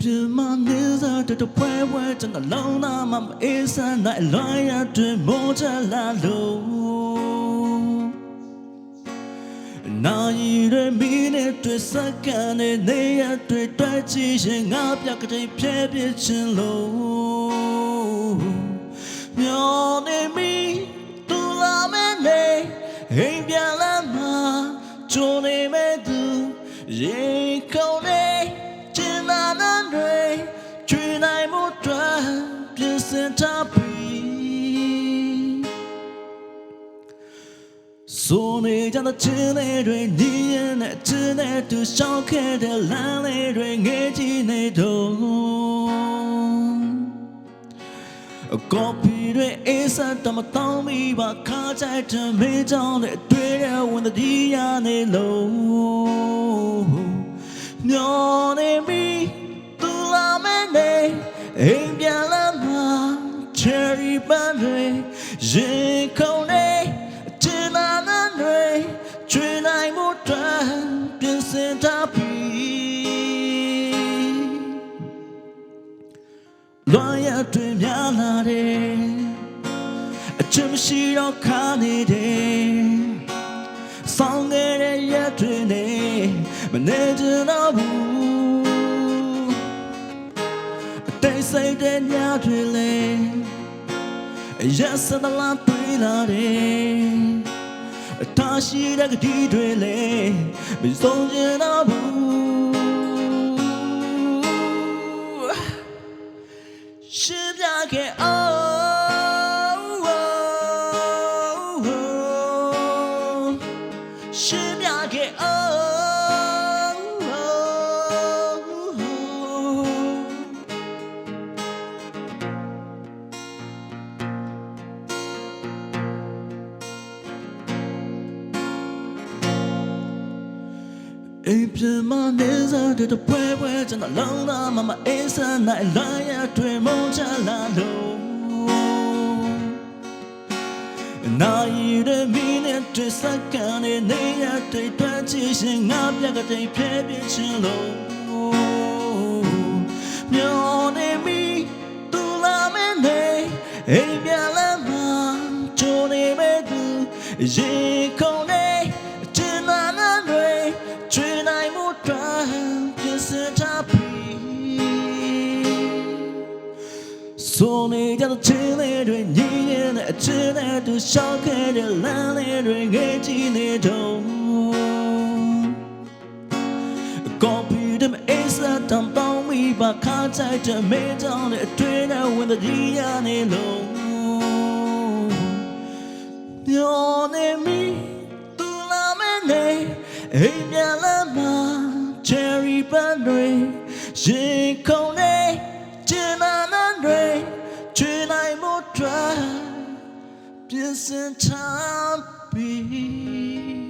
ပြမနေစားတဲ့ပွဲပွဲတကလုံးသားမမအေးစမ်းနိုင်လွန်ရတွင်မောချလာလို့နာရီတွေမီနစ်တွေစက္ကန့်တွေနေရတွေတွေ့ချင်ရင်ငါပြကတိဖြဲပြချင်လို့မျောနေမီတူလာမဲနေဟိမ်ပြန်လာမှာကြုံနေမဲ့သူရေ ဆိုနေကြတဲ့ချင်းတွေညီရင်နဲ့ချင်းနဲ့သူရှောင်းခဲ့တဲ့လမ်းလေးတွေငယ်ကြီးနေတော့အကောပီတွေအေးစတ်တမတောင်းမိပါခါကြိုက်တဲ့မေးကြောင်းနဲ့တွေ့တဲ့ဝန်တည်းရနေလို့မျောနေမိသူလာမဲ လွန်ရတွင်များလာတယ်အချင်မရှိတော့ခါနေတယ်ဆောင်းခဲ့တဲ့ရက်တွေနဲ့မနေချင်တော့ဘူးအတိတ်စိတ်တဲ့ညတွေလဲ Yes, and the lamp we love it. A tashi like a tea drille, be so in a boo. Ship like it, oh, oh, oh. Ship like it, oh, oh, အိမ်ပြန်မနေစားတဲ့ပွဲပွဲကျွန်တော်လုံးသားမမအေးစမ်းနိုင်လာရတွင်မုန်းချလာလို့နာရီတဲ့မီနစ်တွေစက္ကန့်တွေနေရတွေတွန်းချင်ရှင်ငါပြကတိဖြဲပြချင်လို့မျောနေမီတူလာမဲနေအိမ်ပြန်လာမှာချိုးနေမဲ့သူရေခုန်နေ ဆိုနေကြတဲ့ချင်းလေးတွေညီရင်တဲ့အချင်းနဲ့သူရှောက်ခဲ့တဲ့လမ်းလေးတွေငယ်ကြီးနေတော့ကော်ပီဒမ်အေးစားတမ်တောင်းမိပါခါကြိုက်တဲ့မေးကြောင်းနဲ့အတွင်းနဲ့ဝင်တဲ့ဒီရနေလို့မျောနေမီတူလာမဲနေအိမ်ပြန်လာမှာ cherry band တွေရင်ခုန်နေ innocent time be?